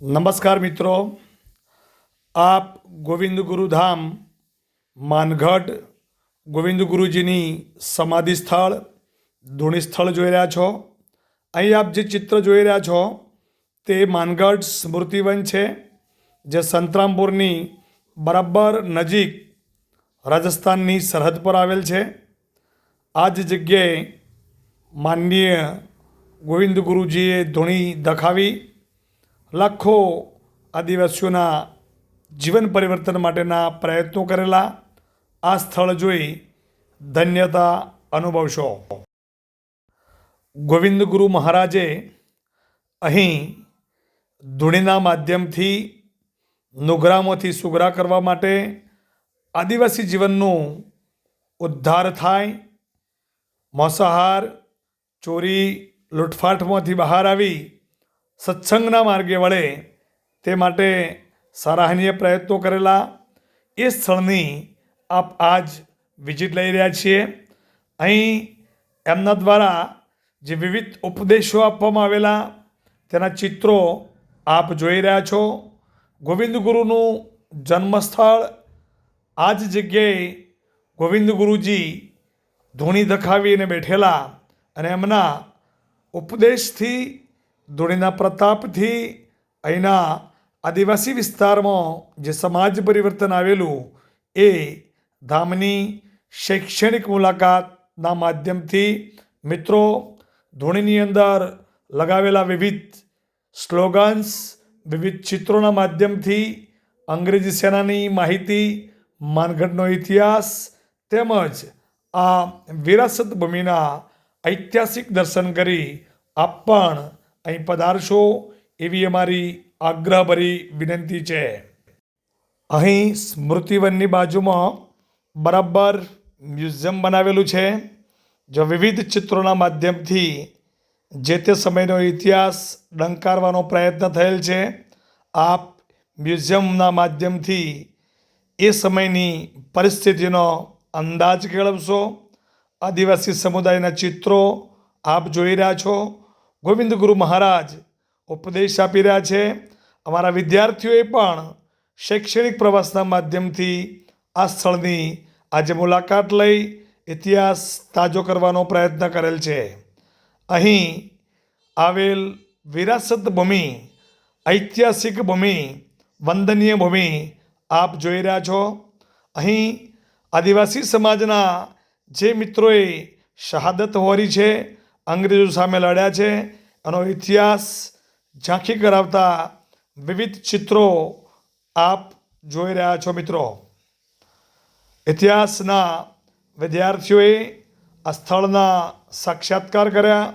નમસ્કાર મિત્રો. આપ ગોવિંદ ગુરુધામ માનગઢ ગોવિંદ ગુરુજીની સમાધિ સ્થળ, ધૂણી સ્થળ જોઈ રહ્યા છો. અહીં આપ જે ચિત્ર જોઈ રહ્યા છો, તે માનગઢ સ્મૃતિવન છે, જે સંતરામપુરની બરાબર નજીક રાજસ્થાનની સરહદ પર આવેલ છે. આ જ જગ્યાએ માનનીય ગોવિંદ ગુરુજીએ ધૂણી દખાવી લાખો આદિવાસીઓના જીવન પરિવર્તન માટેના પ્રયત્નો કરેલા આ સ્થળ જોઈ ધન્યતા અનુભવશો. ગોવિંદ ગુરુ મહારાજે અહીં ધૂણીના માધ્યમથી નુગરામાંથી સુગરા કરવા માટે આદિવાસી જીવનનું ઉદ્ધાર થાય, માંસાહાર, ચોરી, લૂંટફાટમાંથી બહાર આવી સત્સંગના માર્ગે વળે તે માટે સરાહનીય પ્રયત્નો કરેલા. એ સ્થળની આપ આજ વિઝિટ લઈ રહ્યા છીએ. અહીં એમના દ્વારા જે વિવિધ ઉપદેશો આપવામાં આવેલા, તેના ચિત્રો આપ જોઈ રહ્યા છો. ગોવિંદ ગુરુનું જન્મસ્થળ આ જ જગ્યાએ ગોવિંદ ગુરુજી ધૂણી દખાવીને બેઠેલા અને એમના ઉપદેશથી ધૂણીના પ્રતાપથી અહીંના આદિવાસી વિસ્તારમાં જે સમાજ પરિવર્તન આવેલું એ ધામની શૈક્ષણિક મુલાકાતના માધ્યમથી મિત્રો ધૂણીની અંદર લગાવેલા વિવિધ સ્લોગન્સ વિવિધ ચિત્રોના માધ્યમથી અંગ્રેજી સેનાની માહિતી માનગઢનો ઇતિહાસ તેમજ આ વિરાસત ભૂમિના ઐતિહાસિક દર્શન કરી આપ પણ અહીં પધારશો એવી અમારી આગ્રહભરી વિનંતી છે. અહીં સ્મૃતિવનની બાજુમાં બરાબર મ્યુઝિયમ બનાવેલું છે, જો વિવિધ ચિત્રોના માધ્યમથી જે તે સમયનો ઇતિહાસ ડંકારવાનો પ્રયત્ન થયેલ છે, આપ મ્યુઝિયમના માધ્યમથી એ સમયની પરિસ્થિતિનો અંદાજ કેળવશો. આદિવાસી સમુદાયના ચિત્રો આપ જોઈ રહ્યા છો. ગોવિંદ ગુરુ મહારાજ ઉપદેશ આપી રહ્યા છે. અમારા વિદ્યાર્થીઓએ પણ શૈક્ષણિક પ્રવાસના માધ્યમથી આ સ્થળની આજે મુલાકાત લઈ ઇતિહાસ તાજો કરવાનો પ્રયત્ન કરેલ છે. અહીં આવેલ વિરાસત ભૂમિ, ઐતિહાસિક ભૂમિ, વંદનીય ભૂમિ આપ જોઈ રહ્યા છો. અહીં આદિવાસી સમાજના જે મિત્રોએ શહાદત હોરી છે અંગ્રેજો સામે લડ્યા છે. એનો ઇતિહાસ ઝાંખી કરાવતા વિવિધ ચિત્રો આપ જોઈ રહ્યા છો મિત્રો. ઇતિહાસના વિદ્યાર્થીઓએ આ સ્થળના સાક્ષાત્કાર કર્યા.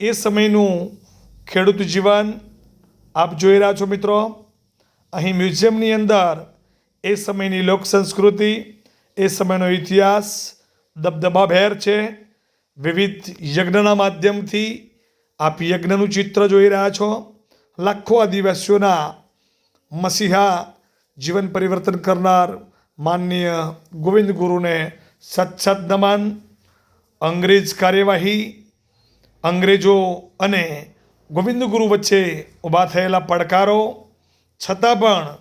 એ સમયનું ખેડૂત જીવન આપ જોઈ રહ્યા છો મિત્રો. અહીં મ્યુઝિયમની અંદર એ સમયની લોક સંસ્કૃતિ એ સમયનો ઇતિહાસ દબદબાભેર છે. વિવિધ યજ્ઞના માધ્યમથી આપ યજ્ઞનું ચિત્ર જોઈ રહ્યા છો. લાખો આદિવાસીઓના મસીહા જીવન પરિવર્તન કરનાર માનનીય ગોવિંદ ગુરુને સત્સદ સત નમન. અંગ્રેજ કાર્યવાહી, અંગ્રેજો અને ગોવિંદ ગુરુ વચ્ચે ઊભા થયેલા પડકારો, છતાં પણ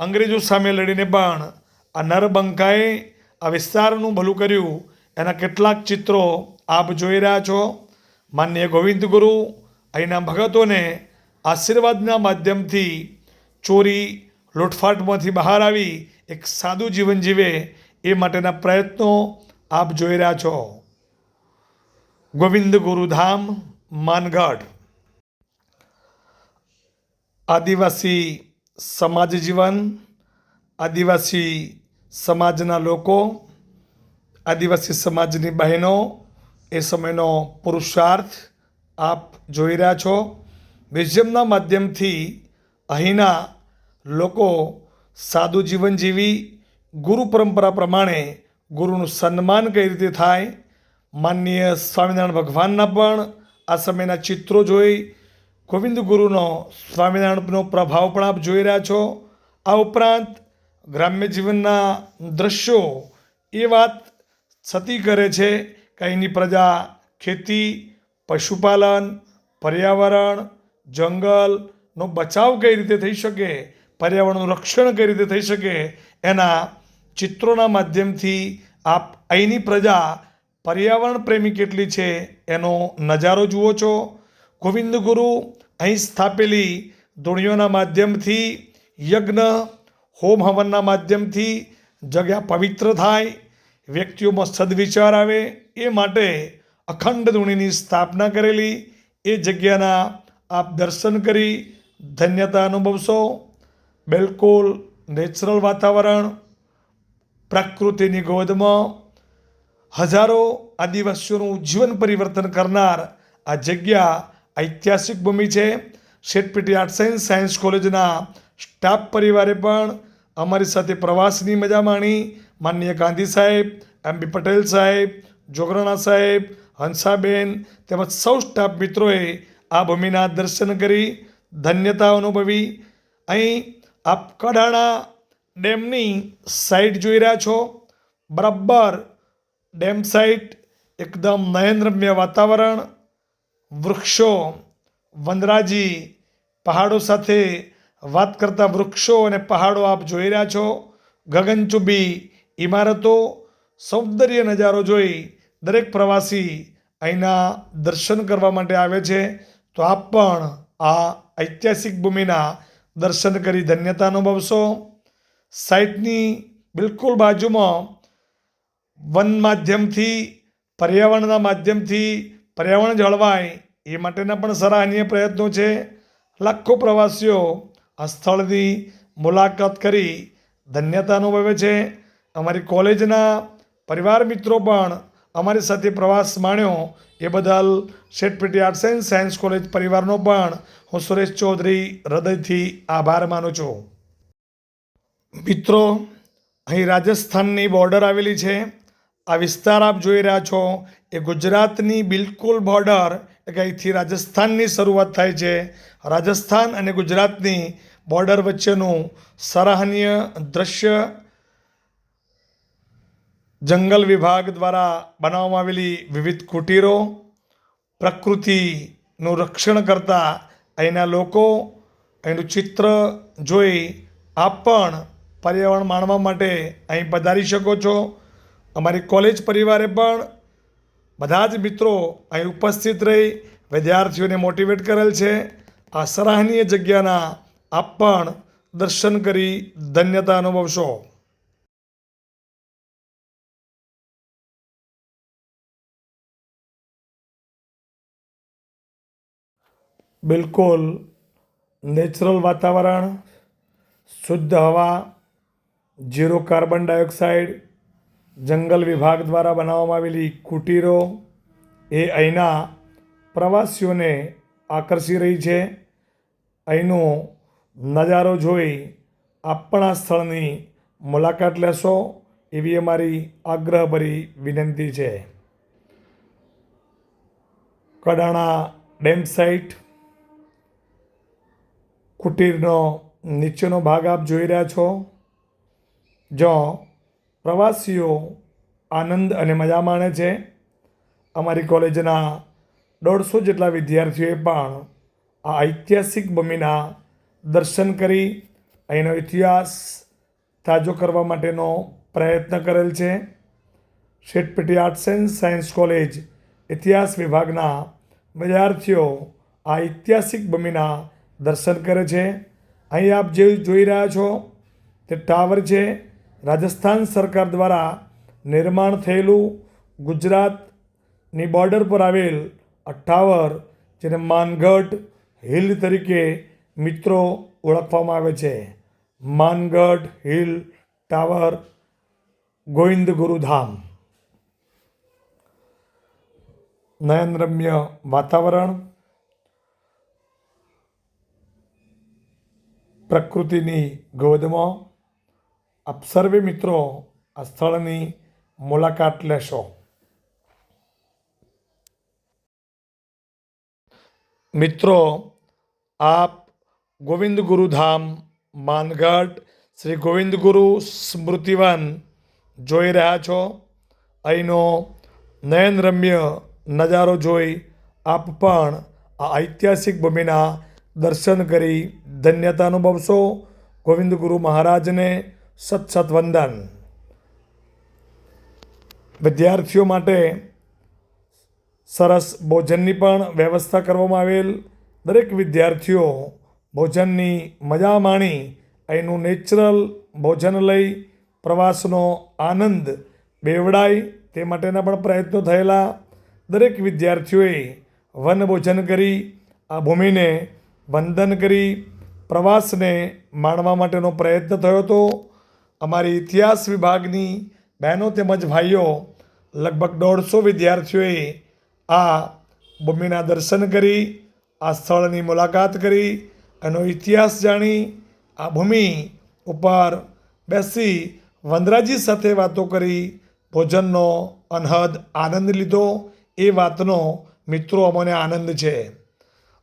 અંગ્રેજો સામે લડીને પણ આ નરબંકાએ આ વિસ્તારનું ભલું કર્યું. એના કેટલાક ચિત્રો આપ જોઈ રહ્યા છો માન્ય ગોવિંદ ગુરુ, અહીંના ભગતોને આશીર્વાદના માધ્યમથી ચોરી લૂંટફાટમાંથી બહાર આવી એક સાદું જીવન જીવે એ માટેના પ્રયત્નો આપ જોઈ રહ્યા છો. ગોવિંદ ગુરુધામ, માનગઢ. આદિવાસી સમાજ જીવન, આદિવાસી સમાજના લોકો, આદિવાસી સમાજની બહેનો એ સમયનો પુરુષાર્થ આપ જોઈ રહ્યા છો. મ્યુઝિયમના માધ્યમથી અહીંના લોકો સાદું જીવન જીવી ગુરુ પરંપરા પ્રમાણે ગુરુનું સન્માન કઈ રીતે થાય, માનનીય સ્વામિનારાયણ ભગવાનના પણ આ સમયના ચિત્રો જોઈ, ગોવિંદ ગુરુનો સ્વામિનારાયણનો પ્રભાવ પણ આપ જોઈ રહ્યા છો. આ ઉપરાંત ગ્રામ્ય જીવનના દૃશ્યો એ વાત સતી કરે છે. અહીંની પ્રજા ખેતી, પશુપાલન, પર્યાવરણ જંગલનો બચાવ કઈ રીતે થઈ શકે, પર્યાવરણનું રક્ષણ કઈ રીતે થઈ શકે, એના ચિત્રોના માધ્યમથી આપ અહીંની પ્રજા પર્યાવરણ પ્રેમી કેટલી છે એનો નજારો જુઓ છો. ગોવિંદ ગુરુ અહીં સ્થાપેલી દુણિયોના માધ્યમથી, યજ્ઞ, હોમ હવનના માધ્યમથી જગ્યા પવિત્ર થાય. વ્યક્તિઓમાં સદવિચાર આવે, એ માટે અખંડ ધૂણીની સ્થાપના કરેલી, એ જગ્યાના આપ દર્શન કરી ધન્યતા અનુભવશો. બિલકુલ નેચરલ વાતાવરણ, પ્રકૃતિની ગોદમાં હજારો આદિવાસીઓનું જીવન પરિવર્તન કરનાર આ જગ્યા ઐતિહાસિક ભૂમિ છે. શેઠપીટી આર્ટ્સ એન્ડ સાયન્સ કોલેજના સ્ટાફ પરિવારે પણ અમારી સાથે પ્રવાસની મજા માણી માનનીય ગાંધી સાહેબ, એમ પટેલ સાહેબ, જોગરાણા સાહેબ, હંસાબેન તેમજ સૌ સ્ટાફ મિત્રોએ આ ભૂમિના દર્શન કરી, ધન્યતા અનુભવી. અહીં આપ કડાણા ડેમની સાઈટ જોઈ રહ્યા છો. બરાબર ડેમ સાઈટ એકદમ નયનરમ્ય વાતાવરણ, વૃક્ષો, વનરાજી, પહાડો સાથે વાત કરતા વૃક્ષો અને પહાડો આપ જોઈ રહ્યા છો. ગગનચુંબી ઇમારતો સૌંદર્ય નજારો જોઈ દરેક પ્રવાસી અહીંના દર્શન કરવા માટે આવે છે. તો આપ પણ આ ઐતિહાસિક ભૂમિના દર્શન કરી ધન્યતા અનુભવશો. સાઇટની બિલકુલ બાજુમાં વન માધ્યમથી, પર્યાવરણના માધ્યમથી પર્યાવરણ જળવાય એ માટેના પણ સરાહનીય પ્રયત્નો છે. લાખો પ્રવાસીઓ આ સ્થળની મુલાકાત કરી ધન્યતા અનુભવે છે. અમારી કોલેજના પરિવાર મિત્રો પણ અમારી સાથે પ્રવાસ માણ્યો. એ બદલ Sheth PT arts and science college પરિવારનો પણ હું સુરેશ ચૌધરી હૃદયથી આભાર માનું છું. મિત્રો, અહીં રાજસ્થાનની બોર્ડર આવેલી છે. આ વિસ્તાર આપ જોઈ રહ્યા છો. એ ગુજરાતની બિલકુલ બોર્ડર એટલે અહીંથી રાજસ્થાનની શરૂઆત થાય છે. રાજસ્થાન અને ગુજરાતની બોર્ડર વચ્ચેનું સરાહનીય દ્રશ્ય જંગલ વિભાગ દ્વારા બનાવવામાં આવેલી વિવિધ કુટીરો પ્રકૃતિનું રક્ષણ કરતા અહીંના લોકો અહીંનું ચિત્ર જોઈ આપ પણ પર્યાવરણ માણવા માટે અહીં પધારી શકો છો. અમારી કોલેજ પરિવારે પણ બધા જ મિત્રો અહીં ઉપસ્થિત રહી વિદ્યાર્થીઓને મોટિવેટ કરેલ છે. આ સરાહનીય જગ્યાના આપ પણ દર્શન કરી ધન્યતા અનુભવશો. બિલકુલ નેચરલ વાતાવરણ, શુદ્ધ હવા, ઝીરો કાર્બન ડાયોક્સાઇડ, જંગલ વિભાગ દ્વારા બનાવવામાં આવેલી કુટીરો એ અહીંના પ્રવાસીઓને આકર્ષી રહી છે. અહીંનો નજારો જોઈ આપણા સ્થળની મુલાકાત લેશો એવી અમારી આગ્રહભરી વિનંતી છે. કડાણા ડેમ સાઇટ કુટીરનો નીચેનો ભાગ આપ જોઈ રહ્યા છો, જ્યાં પ્રવાસીઓ આનંદ અને મજા માણે છે. અમારી કોલેજના દોઢસો જેટલા વિદ્યાર્થીઓએ પણ આ ઐતિહાસિક ભૂમિના દર્શન કરી, અહીંનો ઇતિહાસ તાજો કરવા માટેનો પ્રયત્ન કરેલ છે. Sheth PT arts and science college ઇતિહાસ વિભાગના વિદ્યાર્થીઓ આ ઐતિહાસિક ભૂમિના દર્શન કરે છે. અહીં આપ જે જોઈ રહ્યા છો, તે ટાવર છે. રાજસ્થાન સરકાર દ્વારા નિર્માણ થયેલું ગુજરાતની બોર્ડર પર આવેલ આ ટાવર, જેને માનગઢ હિલ તરીકે મિત્રો ઓળખવામાં આવે છે. Mangadh hill tower, Govind Gurudham. નયનરમ્ય વાતાવરણ. પ્રકૃતિની ગોદમાં આપ સર્વે મિત્રો આ સ્થળની મુલાકાત લેશો. મિત્રો, આપ ગોવિંદ ગુરુધામ માનગઢ શ્રી ગોવિંદ ગુરુ સ્મૃતિવન જોઈ રહ્યા છો. અહીંનો નયનરમ્ય નજારો જોઈ આપ પણ આ ઐતિહાસિક ભૂમિના દર્શન કરી ધન્યતા અનુભવશો. ગોવિંદ ગુરુ મહારાજને સત સત વંદન. વિદ્યાર્થીઓ માટે સરસ ભોજનની પણ વ્યવસ્થા કરવામાં આવેલ. દરેક વિદ્યાર્થીઓ ભોજનની મજા માણી અહીંનું નેચરલ ભોજન લઈ પ્રવાસનો આનંદ બેવડાય તે માટેના પણ પ્રયત્નો થયેલા. દરેક વિદ્યાર્થીઓએ વન ભોજન કરી. આ ભૂમિને વંદન કરી પ્રવાસને માણવા માટેનો પ્રયત્ન થયો હતો. અમારી ઇતિહાસ વિભાગની બહેનો તેમજ ભાઈઓ, લગભગ દોઢસો વિદ્યાર્થીઓએ આ ભૂમિના દર્શન કરી, આ સ્થળની મુલાકાત કરી એનો ઇતિહાસ જાણી આ ભૂમિ ઉપર બેસી વનરાજી સાથે વાતો કરી, ભોજનનો અનહદ આનંદ લીધો. એ વાતનો મિત્રો અમને આનંદ છે.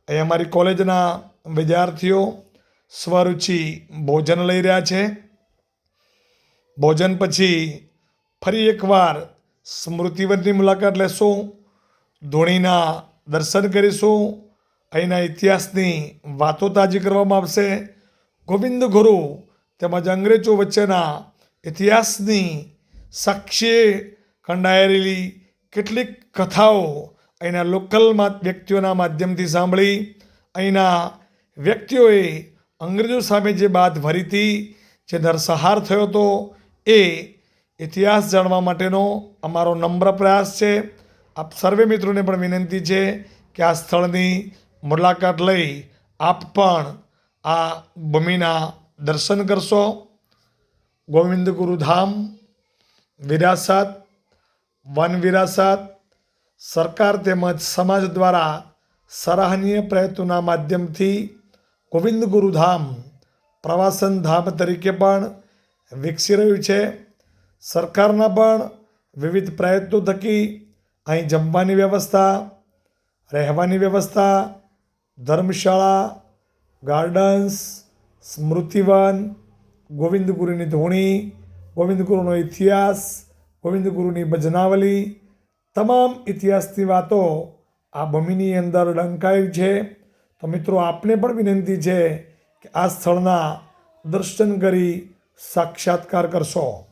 અહીં અમારી કોલેજના વિદ્યાર્થીઓ સ્વરુચિ ભોજન લઈ રહ્યા છે. ભોજન પછી ફરી એકવાર સ્મૃતિવનની મુલાકાત લેશું. ધોણીના દર્શન કરીશું. અહીંના ઇતિહાસની વાતો તાજી કરવામાં આવશે. ગોવિંદ ગુરુ તેમજ અંગ્રેજો વચ્ચેના ઇતિહાસની સાક્ષીએ કંડાયેલી કેટલીક કથાઓ અહીંના લોકલ વ્યક્તિઓના માધ્યમથી સાંભળી, અહીંના વ્યક્તિઓએ અંગ્રેજો સામે જે બાદ ભરી હતી, જે નરસંહાર થયો હતો, એ ઇતિહાસ જાણવા માટેનો અમારો નમ્ર પ્રયાસ છે. આપ સર્વે મિત્રોને પણ વિનંતી છે કે આ સ્થળની મુલાકાત લઈ આપ પણ આ ભૂમિના દર્શન કરશો. ગોવિંદ ગુરુધામ વિરાસત વન વિરાસત સરકાર તેમજ સમાજ દ્વારા સરાહનીય પ્રયત્નોના માધ્યમથી ગોવિંદ ગુરુધામ પ્રવાસન ધામ તરીકે પણ વિકસી રહ્યું છે. સરકારના પણ વિવિધ પ્રયત્નો થકી અહીં જમવાની વ્યવસ્થા, રહેવાની વ્યવસ્થા, ધર્મશાળા, ગાર્ડન્સ, સ્મૃતિવન, ગોવિંદ ગુરુની ધોણી, ગોવિંદ ગુરુનો ઇતિહાસ, ગોવિંદ ગુરુની ભજનાવલી તમામ ઇતિહાસની વાતો આ ભમીની અંદર ડંકાઈ છે. તો મિત્રો, આપને પણ વિનંતી છે કે આ સ્થળના દર્શન કરી સાક્ષાત્કાર કરશો.